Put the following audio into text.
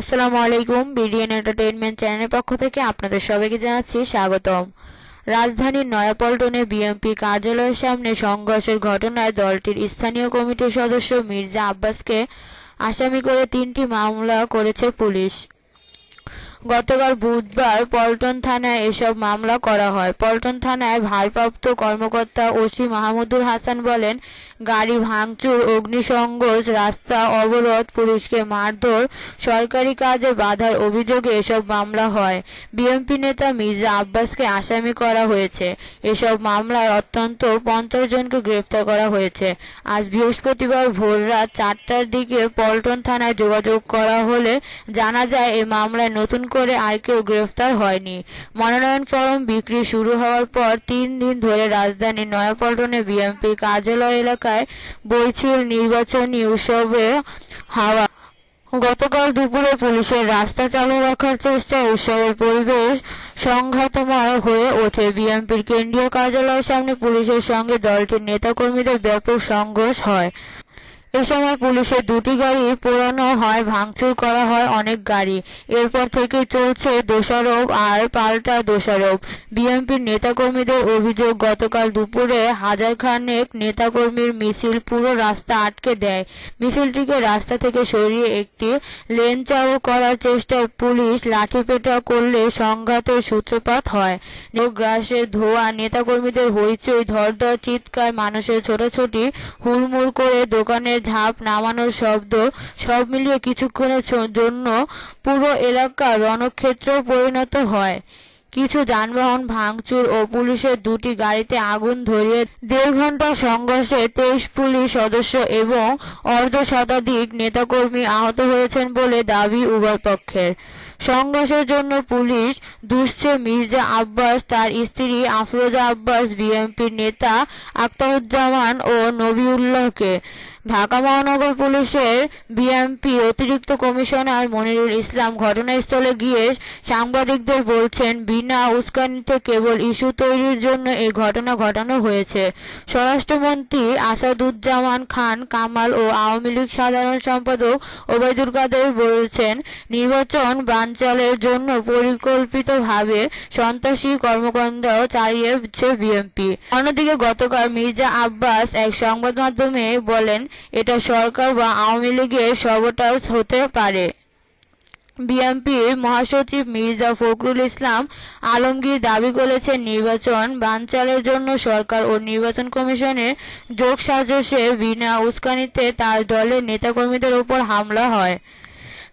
আসসালামু আলাইকুম, BDN entertainment চ্যানেলের পক্ষ থেকে আপনাদের সবাইকে জানাচ্ছি স্বাগতম। রাজধানীর নয়াপল্টনে বিএমপি কার্যালয়ের সামনে সংঘর্ষের ঘটনায় দলটির স্থানীয় কমিটির সদস্য মির্জা আব্বাসকে আসামি করে তিনটি মামলা করেছে পুলিশ। গতকাল বুধবার পল্টন থানায় এসব মামলা করা হয়। পল্টন থানায় ভারপ্রাপ্ত কর্মকর্তা ওসি মাহমুদুল হাসান বলেন, গাড়ি ভাঙচুর, অগ্নিসংযোগ, রাস্তা অবরোধ, পুলিশকে মারধর, সরকারি কাজে বাধার অভিযোগে এসব মামলা হয়। বিএনপি নেতা মির্জা আব্বাসকে আসামি করা হয়েছে। এসব মামলায় অত্যন্ত পঞ্চাশ জনকে গ্রেফতার করা হয়েছে। আজ বৃহস্পতিবার ভোররাত চারটার দিকে পল্টন থানায় যোগাযোগ করা হলে জানা যায় এই মামলায় নতুন করে আর কেউ গ্রেফতার হয়নি। মনোনয়ন ফরম বিক্রি শুরু হওয়ার পর তিন দিন ধরে রাজধানীর নয়াপল্টনে বিএনপির কার্যালয় এলাকায় বইছিল নির্বাচনী উৎসবে হাওয়া। গতকাল দুপুরে পুলিশের রাস্তা চালু রাখার চেষ্টা, উৎসবের পরিবেশ সংঘাতময় হয়ে ওঠে। বিএনপির কেন্দ্রীয় কার্যালয়ের সামনে পুলিশের সঙ্গে দলটির নেতাকর্মীদের ব্যাপক সংঘর্ষ হয়। এ সময় পুলিশের দুটি গাড়ি পোড়ানো হয়, ভাঙচুর করা হয় অনেক গাড়ি। এরপর থেকে চলছে দোষারোপ আর পাল্টা দোষারোপ। বিএনপির নেতাকর্মীদের অভিযোগ, গতকাল দুপুরে হাজার খানেক নেতাকর্মীর মিছিল পুরো রাস্তা আটকে দেয়। মিছিলটিকে রাস্তা থেকে সরিয়ে একটি লেন চালু করার চেষ্টায় পুলিশ লাঠিপেটা করলে সংঘাতের সূত্রপাত হয়। গ্রাসের ধোয়া, নেতাকর্মীদের হইচই, ধরধর, চিৎকার, মানুষের ছোটাছুটি, হুড়মুড় করে দোকানের ঝাঁপ নামানোর শব্দ, সব মিলিয়ে কিছুক্ষণের জন্য পুরো এলাকা রণক্ষেত্র পরিণত হয়। কিছু যানবাহন ভাঙচুর ও পুলিশের দুটি গাড়িতে আগুন ধরিয়ে দেড় ঘণ্টা সংঘর্ষে তেইশ পুলিশ সদস্য এবং অর্ধ শতাধিক নেতাকর্মী আহত হয়েছেন বলে দাবি উভয় পক্ষের। সংঘর্ষের জন্য পুলিশ দুষছে মির্জা আব্বাস, তার স্ত্রী আফরোজা আব্বাস, বিএনপির নেতা আক্তারুজ্জামান ও নবিউল্লাহকে। ঢাকা মহানগর পুলিশের বিএমপি অতিরিক্ত কমিশনার মনিরুল ইসলাম ঘটনাস্থলে গিয়ে সাংবাদিকদের বলছেন, বিনা উস্কানিতে কেবল ইস্যু তৈরির জন্য এই ঘটনা ঘটানো হয়েছে। স্বরাষ্ট্রমন্ত্রী আসাদুজ্জামান খান, কামাল ও আওয়ামী লীগ সাধারণ সম্পাদক ওবায়দুল কাদের বলছেন, নির্বাচন বানচালের জন্য পরিকল্পিতভাবে সন্ত্রাসী কর্মকাণ্ড চালিয়েছে বিএনপি। অন্যদিকে গতকাল মির্জা আব্বাস এক সংবাদ মাধ্যমে বলেন, এটা সরকার বা আওয়ামী লীগের সবটাস হতে পারে। বিএনপির মহাসচিব মির্জা ফখরুল ইসলাম আলমগীর দাবি করেছেন, নির্বাচন বানচালের জন্য সরকার ও নির্বাচন কমিশনের যোগসাজশে বিনা উস্কানিতে তার দলের নেতাকর্মীদের উপর হামলা হয়।